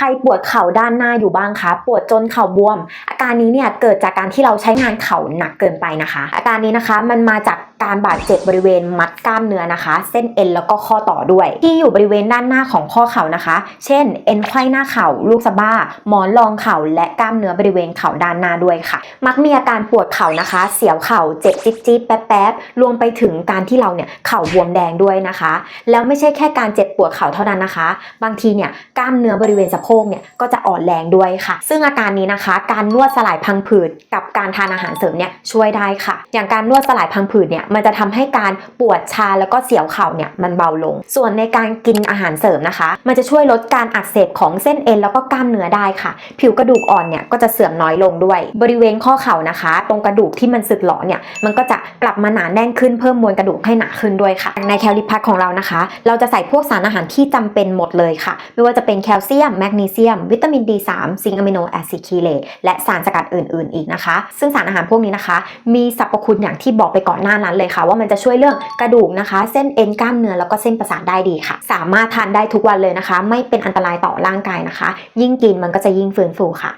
ครปวดเข่าด้านหน้าอยู่บ้างคะปวดจนเข่าบวม อาการนี้เนี่ยเกิดจากการที่เราใช้งานเข่าหนักเกินไปนะคะ อาการนี้นะคะมันมาจาก การบาดเจ็บบริเวณมัดกล้ามเนื้อนะคะ เส้นเอ็นแล้วก็ข้อต่อด้วย ที่อยู่บริเวณด้านหน้าของข้อเข่านะคะ เช่น เอ็นไขว้หน้าเข่า ลูกสะบ้า หมอนรองเข่า และกล้ามเนื้อบริเวณเข่าด้านหน้าด้วยค่ะ มักมีอาการปวดเข่านะคะ เสียวเข่าเจ็บจิ๊บจิ๊บแป๊บแป๊บรวมไปถึงการที่เราเนี่ยเข่าบวมแดงด้วยนะคะ แล้วไม่ใช่แค่การเจ็บปวดเข่าเท่านั้นนะคะ บางทีเนี่ยกล้ามเนื้อบริเวณสะโพกเนี่ยก็จะอ่อนแรงด้วยค่ะ ซึ่งอาการนี้นะคะ การนวดสลายพังผืดกับการทานอาหารเสริมเนี่ยช่วยได้ค่ะ อย่างการนวดสลายพังผืดเนี่ยมันจะทำให้การปวดชาแล้วก็เสียวเข่าเนี่ยมันเบาลง ส่วนในการกินอาหารเสริมนะคะ มันจะช่วยลดการอักเสบของเส้นเอ็นแล้วก็กล้ามเนื้อได้ค่ะ ผิวกระดูกอ่อนเนี่ยก็จะเสื่อมน้อยลงด้วย บริเวณข้อเข่านะคะ ตรงกระดูกที่มันสึกหรอเนี่ยมันก็จะกลับมาหนาแน่นขึ้นเพิ่มมวลกระดูกให้หนาขึ้นด้วยค่ะ ในแคลิพัทของเรานะคะ เราจะใส่พวกสารอาหารที่จำเป็นหมดเลยค่ะ ไม่ว่าจะเป็นแคลเซียมแมกนีเซียม วิตามิน D3 ซิงอะมิโนแอซิดคีเลตและสารสกัดอื่น ๆ อีกนะคะ ซึ่งสารอาหารพวกนี้นะคะ มีสรรพคุณอย่างที่บอกไปก่อนหน้านั้นเลยค่ะ ว่ามันจะช่วยเรื่องกระดูกนะคะ เส้นเอ็นกล้ามเนื้อแล้วก็เส้นประสาทได้ดีค่ะ สามารถทานได้ทุกวันเลยนะคะ ไม่เป็นอันตรายต่อร่างกายนะคะ ยิ่งกินมันก็จะยิ่งฟื้นฟูค่ะ